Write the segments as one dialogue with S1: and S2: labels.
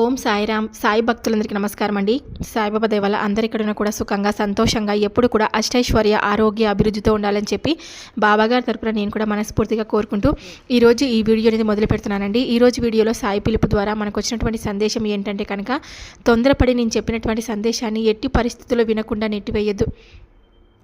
S1: ఓం సాయిరామ్ సాయి భక్తులందరికీ నమస్కారం అండి. సాయిబాబా దేవాల అందరికడన కూడా సుఖంగా సంతోషంగా ఎప్పుడు కూడా అష్టైశ్వర్య ఆరోగ్య అభివృద్ధితో ఉండాలని చెప్పి బాబాగారి తరపున నేను కూడా మనస్ఫూర్తిగా కోరుకుంటూ ఈరోజు ఈ వీడియో అనేది మొదలు పెడుతున్నానండి. ఈరోజు వీడియోలో సాయి పిలుపు ద్వారా మనకు వచ్చినటువంటి సందేశం ఏంటంటే కనుక తొందరపడి నేను చెప్పినటువంటి సందేశాన్ని ఎట్టి పరిస్థితుల్లో వినకుండా నెట్టివేయద్దు.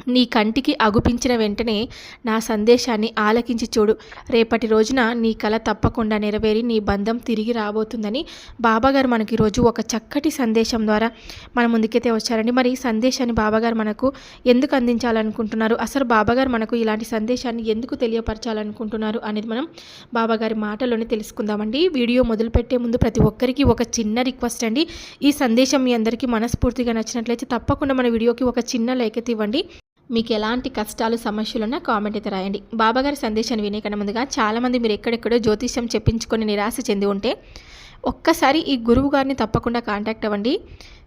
S1: నీ కంటికి అగుపించిన వెంటనే నా సందేశాన్ని ఆలకించి చూడు. రేపటి రోజున నీ కల తప్పకుండా నెరవేరి నీ బంధం తిరిగి రాబోతుందని బాబాగారు మనకి ఈరోజు ఒక చక్కటి సందేశం ద్వారా మన ముందుకైతే వచ్చారండి. మరి ఈ సందేశాన్ని బాబాగారు మనకు ఎందుకు అందించాలనుకుంటున్నారు? అసలు బాబాగారు మనకు ఇలాంటి సందేశాన్ని ఎందుకు తెలియపరచాలనుకుంటున్నారు అనేది మనం బాబాగారి మాటలోనే తెలుసుకుందామండి. వీడియో మొదలుపెట్టే ముందు ప్రతి ఒక్కరికి ఒక చిన్న రిక్వెస్ట్ అండి. ఈ సందేశం మీ అందరికీ మనస్ఫూర్తిగా నచ్చినట్లయితే తప్పకుండా మన వీడియోకి ఒక చిన్న లేఖతి ఇవ్వండి. మీకు ఎలాంటి కష్టాలు సమస్యలు ఉన్నా కామెంట్ అయితే రాయండి. బాబాగారి సందేశాన్ని వినే కన్నా ముందుగా చాలామంది మీరు ఎక్కడెక్కడో జ్యోతిష్యం చెప్పించుకొని నిరాశ చెంది ఉంటే ఒక్కసారి ఈ గురువు గారిని తప్పకుండా కాంటాక్ట్ అవ్వండి.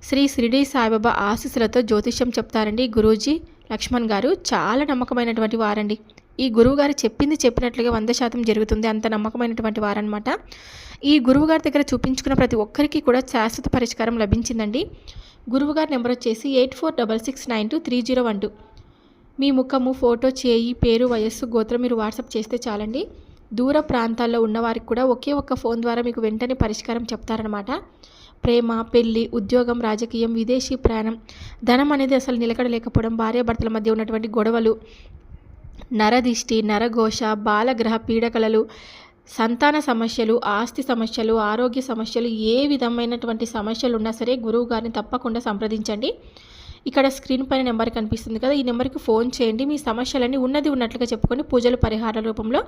S1: శ్రీ షిరిడి సాయిబాబా ఆశీస్సులతో జ్యోతిష్యం చెప్తారండి గురూజీ లక్ష్మణ్ గారు. చాలా నమ్మకమైనటువంటి వారండి. ఈ గురువు గారు చెప్పింది చెప్పినట్లుగా వంద శాతం జరుగుతుంది. అంత నమ్మకమైనటువంటి వారనమాట ఈ గురువు గారి దగ్గర చూపించుకున్న ప్రతి ఒక్కరికి కూడా శాశ్వత పరిష్కారం లభించిందండి. గురువు గారి నెంబర్ వచ్చేసి eight four double six nine two three zero one two. మీ ముఖము ఫోటో చేయి పేరు వయస్సు గోత్రం మీరు వాట్సాప్ చేస్తే చాలండి. దూర ప్రాంతాల్లో ఉన్నవారికి కూడా ఒకే ఒక్క ఫోన్ ద్వారా మీకు వెంటనే పరిష్కారం చెప్తారనమాట ప్రేమ పెళ్ళి ఉద్యోగం రాజకీయం విదేశీ ప్రయాణం ధనం అనేది అసలు నిలకడలేకపోవడం భార్యాభర్తల మధ్య ఉన్నటువంటి గొడవలు నరదిష్టి నరఘోష బాలగ్రహ పీడకలలు సంతాన సమస్యలు ఆస్తి సమస్యలు ఆరోగ్య సమస్యలు ఏ విధమైనటువంటి సమస్యలు ఉన్నా సరే గురువు గారిని తప్పకుండా సంప్రదించండి. ఇక్కడ స్క్రీన్ పైన నెంబర్ కనిపిస్తుంది కదా ఈ నెంబర్కి ఫోన్ చేయండి. మీ సమస్యలన్నీ ఉన్నది ఉన్నట్లుగా చెప్పుకొని పూజలు పరిహార రూపంలో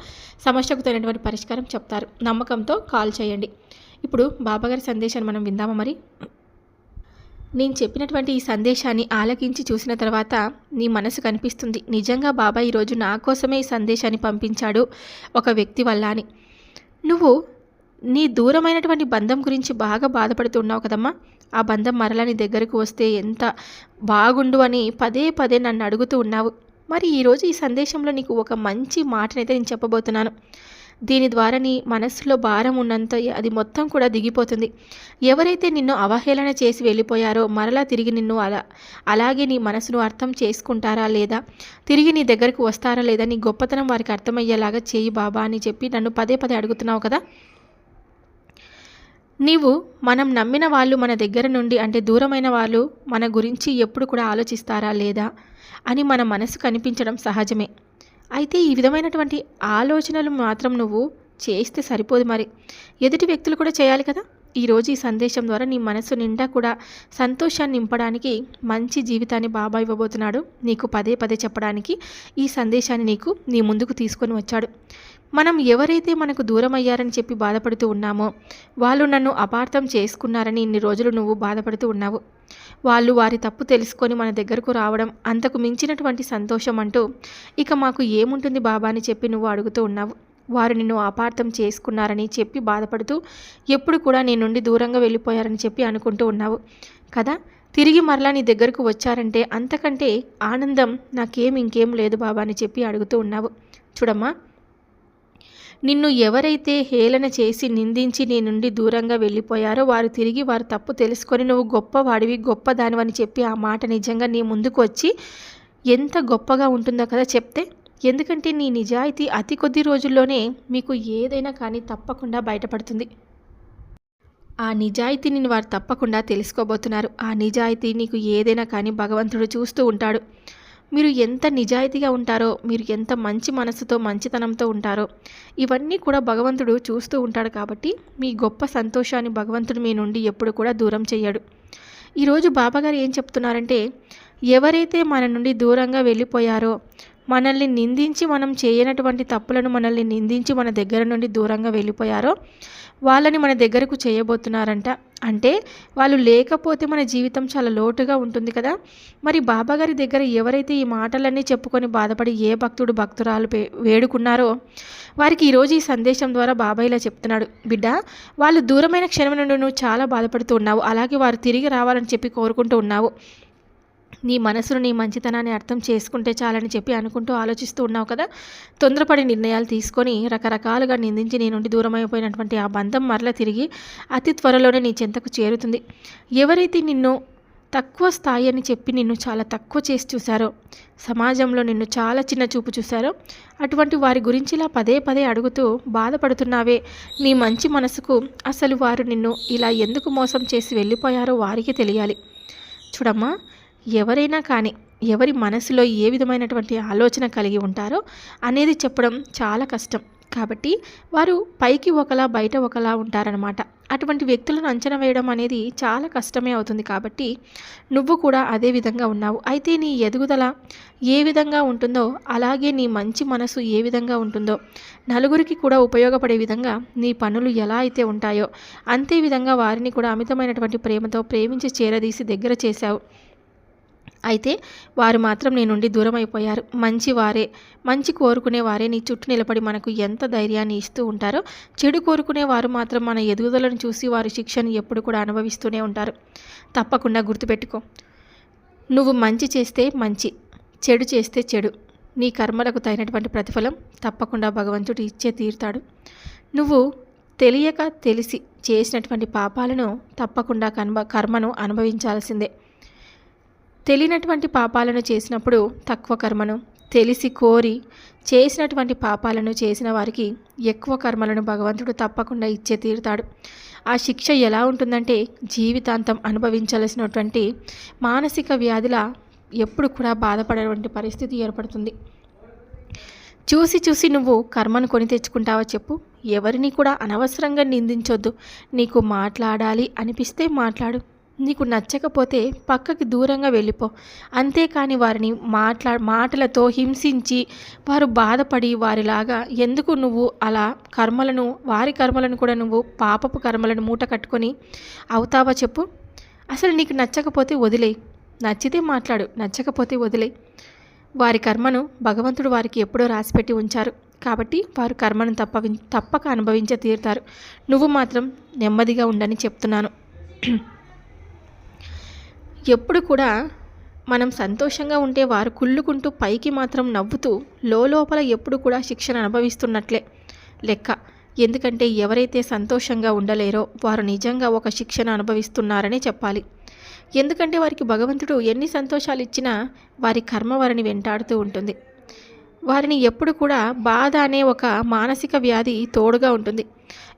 S1: సమస్యకు తగినటువంటి పరిష్కారం చెప్తారు. నమ్మకంతో కాల్ చేయండి. ఇప్పుడు బాబాగారి సందేశాన్ని మనం విందామా మరి? నేను చెప్పినటువంటి ఈ సందేశాన్ని ఆలకించి చూసిన తర్వాత నీ మనసు కనిపిస్తుంది. నిజంగా బాబా ఈరోజు నా కోసమే ఈ సందేశాన్ని పంపించాడు ఒక వ్యక్తి వల్ల అని నువ్వు నీ దూరమైనటువంటి బంధం గురించి బాగా బాధపడుతున్నావు కదమ్మా. ఆ బంధం మరలా నీ దగ్గరకు వస్తే ఎంత బాగుండు అని పదే పదే నన్ను అడుగుతూ ఉన్నావు. మరి ఈరోజు ఈ సందేశంలో నీకు ఒక మంచి మాటనైతే నేను చెప్పబోతున్నాను. దీని ద్వారా నీ మనస్సులో భారం ఉన్నంత అది మొత్తం కూడా దిగిపోతుంది. ఎవరైతే నిన్ను అవహేళన చేసి వెళ్ళిపోయారో మరలా తిరిగి నిన్ను అలా అలాగే నీ మనసును అర్థం చేసుకుంటారా లేదా? తిరిగి నీ దగ్గరకు వస్తారా లేదా? నీ గొప్పతనం వారికి అర్థమయ్యేలాగా చేయి బాబా అని చెప్పి నన్ను పదే పదే అడుగుతున్నావు కదా. నీవు మనం నమ్మిన వాళ్ళు మన దగ్గర నుండి అంటే దూరమైన వాళ్ళు మన గురించి ఎప్పుడు కూడా ఆలోచిస్తారా లేదా అని మన మనసు కనిపించడం సహజమే. అయితే ఈ విధమైనటువంటి ఆలోచనలు మాత్రం నువ్వు చేస్తే సరిపోదు మరి. ఎదుటి వ్యక్తులు కూడా చేయాలి కదా. ఈరోజు ఈ సందేశం ద్వారా నీ మనసు నిండా కూడా సంతోషాన్ని నింపడానికి మంచి జీవితాన్ని బాబా ఇవ్వబోతున్నాడు. నీకు పదే పదే చెప్పడానికి ఈ సందేశాన్ని నీకు నీ ముందుకు తీసుకొని వచ్చాడు. మనం ఎవరైతే మనకు దూరం అయ్యారని చెప్పి బాధపడుతూ ఉన్నామో వాళ్ళు నన్ను అపార్థం చేసుకున్నారని ఇన్ని రోజులు నువ్వు బాధపడుతూ ఉన్నావు. వాళ్ళు వారి తప్పు తెలుసుకొని మన దగ్గరకు రావడం అంతకు మించినటువంటి సంతోషం అంటూ ఇక మాకు ఏముంటుంది బాబా అని చెప్పి నువ్వు అడుగుతూ ఉన్నావు. వారు నిన్ను అపార్థం చేసుకున్నారని చెప్పి బాధపడుతూ ఎప్పుడు కూడా నీ నుండి దూరంగా వెళ్ళిపోయారని చెప్పి అనుకుంటూ ఉన్నావు. కదా? తిరిగి మరలా నీ దగ్గరకు వచ్చారంటే అంతకంటే ఆనందం నాకేం ఇంకేం లేదు బాబా అని చెప్పి అడుగుతూ ఉన్నావు. చూడమ్మా నిన్ను ఎవరైతే హేళన చేసి నిందించి నీ నుండి దూరంగా వెళ్ళిపోయారో వారు తిరిగి వారు తప్పు తెలుసుకొని నువ్వు గొప్పవాడివి గొప్పదానివని చెప్పి ఆ మాట నిజంగా నీ ముందుకు వచ్చి ఎంత గొప్పగా ఉంటుందో కదా చెప్తే? ఎందుకంటే నీ నిజాయితీ అతి కొద్ది రోజుల్లోనే మీకు ఏదైనా కానీ తప్పకుండా బయటపడుతుంది. ఆ నిజాయితీని వారు తప్పకుండా తెలుసుకోబోతున్నారు. ఆ నిజాయితీ నీకు ఏదైనా కానీ భగవంతుడు చూస్తూ ఉంటాడు. మీరు ఎంత నిజాయితీగా ఉంటారో మీరు ఎంత మంచి మనసుతో మంచితనంతో ఉంటారో ఇవన్నీ కూడా భగవంతుడు చూస్తూ ఉంటాడు కాబట్టి మీ గొప్ప సంతోషాన్ని భగవంతుడు మీ నుండి ఎప్పుడు కూడా దూరం చేయడు ఈరోజు బాబాగారు ఏం చెప్తున్నారంటే ఎవరైతే మన నుండి దూరంగా వెళ్ళిపోయారో మనల్ని నిందించి మనం చేయనటువంటి తప్పులను మనల్ని నిందించి మన దగ్గర నుండి దూరంగా వెళ్ళిపోయారో వాళ్ళని మన దగ్గరకు చేయబోతున్నారంట. అంటే వాళ్ళు లేకపోతే మన జీవితం చాలా లోటుగా ఉంటుంది కదా. మరి బాబాగారి దగ్గర ఎవరైతే ఈ మాటలన్నీ చెప్పుకొని బాధపడి ఏ భక్తుడు భక్తురాలు వేడుకున్నారో వారికి ఈరోజు ఈ సందేశం ద్వారా బాబా ఇలా చెప్తున్నాడు. బిడ్డ వాళ్ళు దూరమైన క్షణం నుండి నువ్వు చాలా బాధపడుతూ ఉన్నావు. అలాగే వారు తిరిగి రావాలని చెప్పి కోరుకుంటూ ఉన్నావు. నీ మనసును నీ మంచితనాన్ని అర్థం చేసుకుంటే చాలని చెప్పి అనుకుంటూ ఆలోచిస్తూ ఉన్నావు కదా? తొందరపడి నిర్ణయాలు తీసుకొని రకరకాలుగా నిందించి నీ నుండి దూరమైపోయినటువంటి ఆ బంధం మరల తిరిగి అతి త్వరలోనే నీ చెంతకు చేరుతుంది. ఎవరైతే నిన్ను తక్కువ స్థాయి అని చెప్పి నిన్ను చాలా తక్కువ చేసి చూశారో సమాజంలో నిన్ను చాలా చిన్న చూపు చూశారో అటువంటి వారి గురించి ఇలా పదే పదే అడుగుతూ బాధపడుతున్నావే నీ మంచి మనసుకు అసలు వారు నిన్ను ఇలా ఎందుకు మోసం చేసి వెళ్ళిపోయారో వారికి తెలియాలి. చూడమ్మా ఎవరైనా కానీ ఎవరి మనసులో ఏ విధమైనటువంటి ఆలోచన కలిగి ఉంటారో అనేది చెప్పడం చాలా కష్టం. కాబట్టి వారు పైకి ఒకలా బయట ఒకలా ఉంటారనమాట అటువంటి వ్యక్తులను అంచనా వేయడం అనేది చాలా కష్టమే అవుతుంది కాబట్టి నువ్వు కూడా అదే విధంగా ఉన్నావు. అయితే నీ ఎదుగుదల ఏ విధంగా ఉంటుందో అలాగే నీ మంచి మనసు ఏ విధంగా ఉంటుందో నలుగురికి కూడా ఉపయోగపడే విధంగా నీ పనులు ఎలా అయితే ఉంటాయో అంతే విధంగా వారిని కూడా అమితమైనటువంటి ప్రేమతో ప్రేమించి చేరదీసి దగ్గర చేశావు. అయితే వారు మాత్రం నీ నుండి దూరం అయిపోయారు మంచి వారే మంచి కోరుకునే వారే నీ చుట్టూ నిలబడి మనకు ఎంత ధైర్యాన్ని ఇస్తూ ఉంటారో చెడు కోరుకునే వారు మాత్రం మన ఎదుగుదలను చూసి వారి శిక్షను ఎప్పుడు కూడా అనుభవిస్తూనే ఉంటారు. తప్పకుండా గుర్తుపెట్టుకో. నువ్వు మంచి చేస్తే మంచి చెడు చేస్తే చెడు. నీ కర్మలకు తగినటువంటి ప్రతిఫలం తప్పకుండా భగవంతుడు ఇచ్చే తీరుతాడు. నువ్వు తెలియక తెలిసి చేసినటువంటి పాపాలను తప్పకుండా కన్మ కర్మను అనుభవించాల్సిందే. తెలియనటువంటి పాపాలను చేసినప్పుడు తక్కువ కర్మను తెలిసి కోరి చేసినటువంటి పాపాలను చేసిన వారికి ఎక్కువ కర్మలను భగవంతుడు తప్పకుండా ఇచ్చే తీరుతాడు. ఆ శిక్ష ఎలా ఉంటుందంటే జీవితాంతం అనుభవించాల్సినటువంటి మానసిక వ్యాధుల ఎప్పుడు కూడా బాధపడేటువంటి పరిస్థితి ఏర్పడుతుంది. చూసి చూసి నువ్వు కర్మను కొని తెచ్చుకుంటావా చెప్పు. ఎవరిని కూడా అనవసరంగా నిందించొద్దు. నీకు మాట్లాడాలి అనిపిస్తే మాట్లాడు. నీకు నచ్చకపోతే పక్కకి దూరంగా వెళ్ళిపో. అంతేకాని వారిని మాట్లా మాటలతో హింసించి వారు బాధపడి వారిలాగా ఎందుకు నువ్వు అలా కర్మలను వారి కర్మలను కూడా నువ్వు పాపపు కర్మలను మూట కట్టుకొని అవుతావా చెప్పు. అసలు నీకు నచ్చకపోతే వదిలేయి. నచ్చితే మాట్లాడు నచ్చకపోతే వదిలేయి. వారి కర్మను భగవంతుడు వారికి ఎప్పుడో రాసిపెట్టి ఉంచారు. కాబట్టి వారు కర్మను తప్ప తప్పక అనుభవించే తీరుతారు. నువ్వు మాత్రం నెమ్మదిగా ఉండని చెప్తున్నాను. ఎప్పుడు కూడా మనం సంతోషంగా ఉంటే వారు కుళ్ళుకుంటూ పైకి మాత్రం నవ్వుతూ లోపల ఎప్పుడు కూడా శిక్షణ అనుభవిస్తున్నట్లే. లెక్క. ఎందుకంటే ఎవరైతే సంతోషంగా ఉండలేరో వారు నిజంగా ఒక శిక్షణ అనుభవిస్తున్నారనే చెప్పాలి. ఎందుకంటే వారికి భగవంతుడు ఎన్ని సంతోషాలు ఇచ్చినా వారి కర్మ వారిని వెంటాడుతూ ఉంటుంది. వారిని ఎప్పుడు కూడా బాధ అనే ఒక మానసిక వ్యాధి తోడుగా ఉంటుంది.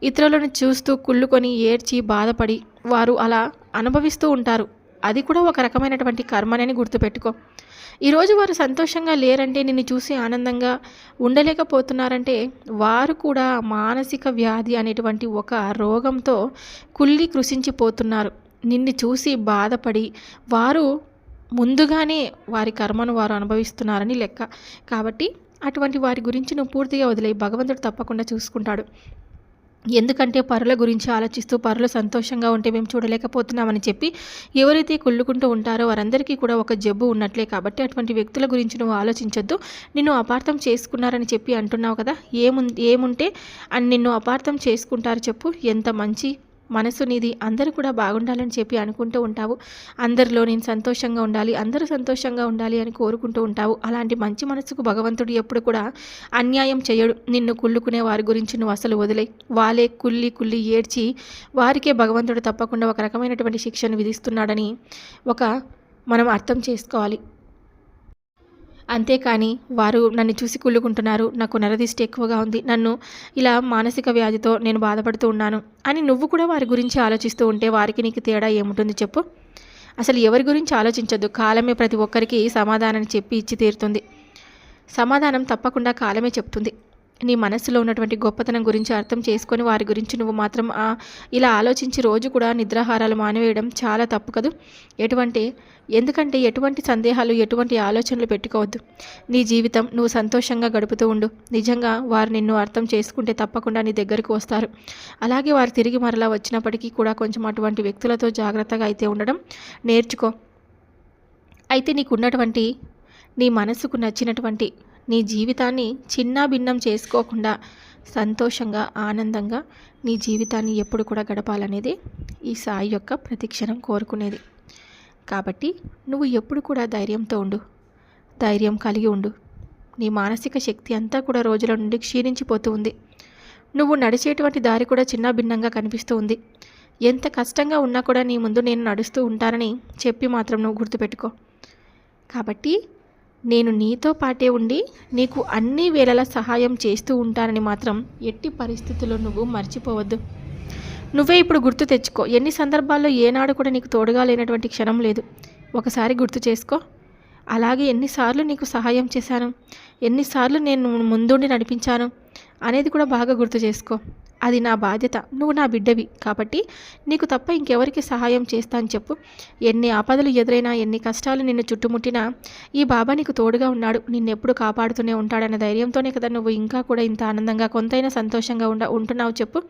S1: ఇతరులను చూస్తూ కుళ్ళుకొని ఏడ్చి బాధపడి వారు అలా అనుభవిస్తూ ఉంటారు. అది కూడా ఒక రకమైనటువంటి కర్మనని గుర్తుపెట్టుకో. ఈరోజు వారు సంతోషంగా లేరంటే నిన్ను చూసి ఆనందంగా ఉండలేకపోతున్నారంటే వారు కూడా మానసిక వ్యాధి అనేటువంటి ఒక రోగంతో కుళ్ళి కృషించిపోతున్నారు నిన్ను చూసి బాధపడి వారు ముందుగానే వారి కర్మను వారు అనుభవిస్తున్నారని లెక్క. కాబట్టి అటువంటి వారి గురించి నువ్వు పూర్తిగా వదిలే భగవంతుడు తప్పకుండా చూసుకుంటాడు. ఎందుకంటే పరుల గురించి ఆలోచిస్తూ పరులు సంతోషంగా ఉంటే మేము చూడలేకపోతున్నామని చెప్పి ఎవరైతే కుళ్ళుకుంటూ ఉంటారో వారందరికీ కూడా ఒక జబ్బు ఉన్నట్లే కాబట్టి అటువంటి వ్యక్తుల గురించి నువ్వు ఆలోచించొద్దు. నిన్ను అపార్థం చేసుకున్నారని చెప్పి అంటున్నావు కదా? ఏము ఏముంటే అని నిన్ను అపార్థం చేసుకుంటారు చెప్పు. ఎంత మంచి మనసు నీది అందరూ కూడా బాగుండాలని చెప్పి అనుకుంటూ ఉంటావు. అందరిలో నేను సంతోషంగా ఉండాలి అందరూ సంతోషంగా ఉండాలి అని కోరుకుంటూ ఉంటావు. అలాంటి మంచి మనసుకు భగవంతుడు ఎప్పుడు కూడా అన్యాయం చేయడు. నిన్ను కుళ్ళుకునే వారి గురించి నువ్వు అసలు వదిలే. వాళ్ళే కుళ్ళి కుళ్ళి ఏడ్చి వారికే భగవంతుడు తప్పకుండా ఒక రకమైనటువంటి శిక్షను విధిస్తున్నాడని ఒక మనం అర్థం చేసుకోవాలి. అంతేకాని వారు నన్ను చూసి కుళ్ళుకుంటున్నారు. నాకు నరదిష్టి ఎక్కువగా ఉంది. నన్ను ఇలా మానసిక వ్యాధితో నేను బాధపడుతూ ఉన్నాను అని నువ్వు కూడా వారి గురించి ఆలోచిస్తూ ఉంటే వారికి నీకు తేడా ఏముంటుంది చెప్పు. అసలు ఎవరి గురించి ఆలోచించద్దు. కాలమే ప్రతి ఒక్కరికి సమాధానాన్ని చెప్పి ఇచ్చి తీరుతుంది. సమాధానం తప్పకుండా కాలమే చెప్తుంది. నీ మనస్సులో ఉన్నటువంటి గొప్పతనం గురించి అర్థం చేసుకొని వారి గురించి నువ్వు మాత్రం ఇలా ఆలోచించి రోజు కూడా నిద్రాహారాలు మానివేయడం చాలా తప్పు కదూ? ఎటువంటి ఎందుకంటే ఎటువంటి సందేహాలు ఎటువంటి ఆలోచనలు పెట్టుకోవద్దు. నీ జీవితం నువ్వు సంతోషంగా గడుపుతూ ఉండు. నిజంగా వారు నిన్ను అర్థం చేసుకుంటే తప్పకుండా నీ దగ్గరకు వస్తారు. అలాగే వారు తిరిగి మరలా వచ్చినప్పటికీ కూడా కొంచెం అటువంటి వ్యక్తులతో జాగ్రత్తగా అయితే ఉండడం నేర్చుకో. అయితే నీకున్నటువంటి నీ మనసుకు నచ్చినటువంటి నీ జీవితాన్ని చిన్న భిన్నం చేసుకోకుండా సంతోషంగా ఆనందంగా నీ జీవితాన్ని ఎప్పుడు కూడా గడపాలనేది ఈ సాయి యొక్క ప్రతిక్షణం కోరుకునేది. కాబట్టి నువ్వు ఎప్పుడు కూడా ధైర్యంతో ఉండు. ధైర్యం కలిగి ఉండు. నీ మానసిక శక్తి అంతా కూడా రోజుల నుండి క్షీణించిపోతూ ఉంది. నువ్వు నడిచేటువంటి దారి కూడా చిన్న భిన్నంగా కనిపిస్తూ ఉంది. ఎంత కష్టంగా ఉన్నా కూడా నీ ముందు నేను నడుస్తూ ఉంటానని చెప్పి మాత్రం నువ్వు గుర్తుపెట్టుకో. కాబట్టి నేను నీతో పాటే ఉండి నీకు అన్ని వేళలా సహాయం చేస్తూ ఉంటానని మాత్రం ఎట్టి పరిస్థితుల్లో నువ్వు మర్చిపోవద్దు. నువ్వే ఇప్పుడు గుర్తు తెచ్చుకో. ఎన్ని సందర్భాల్లో ఏనాడు కూడా నీకు తోడుగా లేనటువంటి క్షణం లేదు. ఒకసారి గుర్తు చేసుకో. అలాగే ఎన్నిసార్లు నీకు సహాయం చేశాను. ఎన్నిసార్లు నేను ముందుండి నడిపించాను అనేది కూడా బాగా గుర్తు చేసుకో. అది నా బాధ్యత. నువ్వు నా బిడ్డవి కాబట్టి నీకు తప్ప ఇంకెవరికి సహాయం చేస్తాను చెప్పు. ఎన్ని ఆపదలు ఎదురైనా ఎన్ని కష్టాలు నిన్ను చుట్టుముట్టినా ఈ బాబా నీకు తోడుగా ఉన్నాడు. నిన్నెప్పుడు కాపాడుతూనే ఉంటాడన్న ధైర్యంతోనే కదా నువ్వు ఇంకా కూడా ఇంత ఆనందంగా కొంతైనా సంతోషంగా ఉండ ఉంటున్నావు చెప్పు.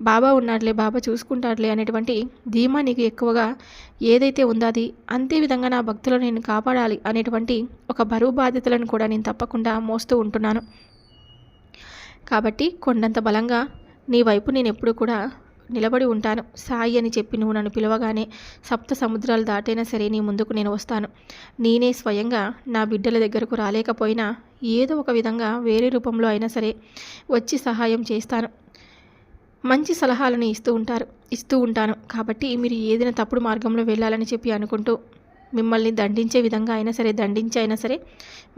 S1: బాబా ఉన్నాడులే బాబా చూసుకుంటాడులే అనేటువంటి ధీమా నీకు ఎక్కువగా ఏదైతే ఉందో అది అంతే విధంగా నా భక్తులను నేను కాపాడాలి అనేటువంటి ఒక బరువు బాధ్యతలను కూడా నేను తప్పకుండా మోస్తూ ఉంటున్నాను. కాబట్టి కొండంత బలంగా నీ వైపు నేను ఎప్పుడు కూడా నిలబడి ఉంటాను. సాయి అని చెప్పి నువ్వు నన్ను పిలవగానే సప్త సముద్రాలు దాటైనా సరే నీ ముందుకు నేను వస్తాను. నేనే స్వయంగా నా బిడ్డల దగ్గరకు రాలేకపోయినా ఏదో ఒక విధంగా వేరే రూపంలో అయినా సరే వచ్చి సహాయం చేస్తాను. మంచి సలహాలను ఇస్తూ ఉంటారు ఇస్తూ ఉంటాను. కాబట్టి మీరు ఏదైనా తప్పుడు మార్గంలో వెళ్ళాలని చెప్పి అనుకుంటూ మిమ్మల్ని దండించే విధంగా అయినా సరే దండించి అయినా సరే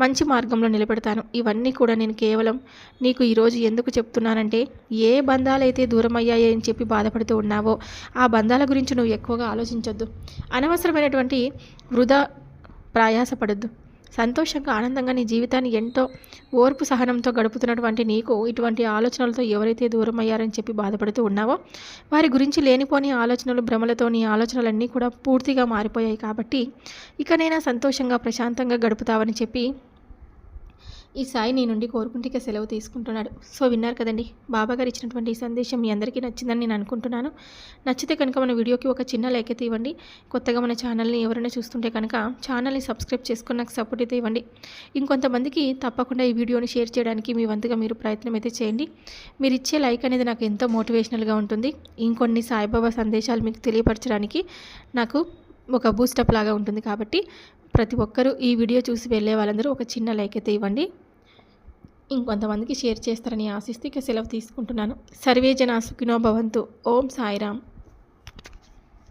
S1: మంచి మార్గంలో నిలబెడతాను. ఇవన్నీ కూడా నేను కేవలం నీకు ఈరోజు ఎందుకు చెప్తున్నానంటే ఏ బంధాలైతే దూరం అయ్యాయి అని చెప్పి బాధపడుతూ ఉన్నావో ఆ బంధాల గురించి నువ్వు ఎక్కువగా ఆలోచించొద్దు. అనవసరమైనటువంటి వృధా ప్రయాసపడద్దు. సంతోషంగా ఆనందంగా నీ జీవితాన్ని ఎంతో ఓర్పు సహనంతో గడుపుతున్నటువంటి నీకు ఇటువంటి ఆలోచనలతో ఎవరైతే దూరం అయ్యారని చెప్పి బాధపడుతూ ఉన్నావో వారి గురించి లేనిపోని ఆలోచనలు భ్రమలతో నీ ఆలోచనలన్నీ కూడా పూర్తిగా మారిపోయాయి కాబట్టి ఇకనైనా సంతోషంగా ప్రశాంతంగా గడుపుతావని చెప్పి ఈ సాయి నీ నుండి కోరుకుంటే సెలవు తీసుకుంటున్నాడు. సో విన్నారు కదండి బాబా గారు ఇచ్చినటువంటి ఈ సందేశం మీ అందరికీ నచ్చిందని నేను అనుకుంటున్నాను. నచ్చితే కనుక మన వీడియోకి ఒక చిన్న లైక్ అయితే ఇవ్వండి. కొత్తగా మన ఛానల్ని ఎవరైనా చూస్తుంటే కనుక ఛానల్ని సబ్స్క్రైబ్ చేసుకుని నాకు సపోర్ట్ అయితే ఇవ్వండి. ఇంకొంతమందికి తప్పకుండా ఈ వీడియోని షేర్ చేయడానికి మీ వంతుగా మీరు ప్రయత్నం అయితే చేయండి. మీరు ఇచ్చే లైక్ అనేది నాకు ఎంతో మోటివేషనల్గా ఉంటుంది. ఇంకొన్ని సాయిబాబా సందేశాలు మీకు తెలియపరచడానికి నాకు ఒక బూస్టప్ లాగా ఉంటుంది కాబట్టి ప్రతి ఒక్కరూ ఈ వీడియో చూసి వెళ్ళే వాళ్ళందరూ ఒక చిన్న లైక్ అయితే ఇవ్వండి. ఇంకొంతమందికి షేర్ చేస్తారని ఆశిస్తూ ఇక సెలవు తీసుకుంటున్నాను. సర్వే జన సుఖినో భవంతు. ఓం సాయిరామ్.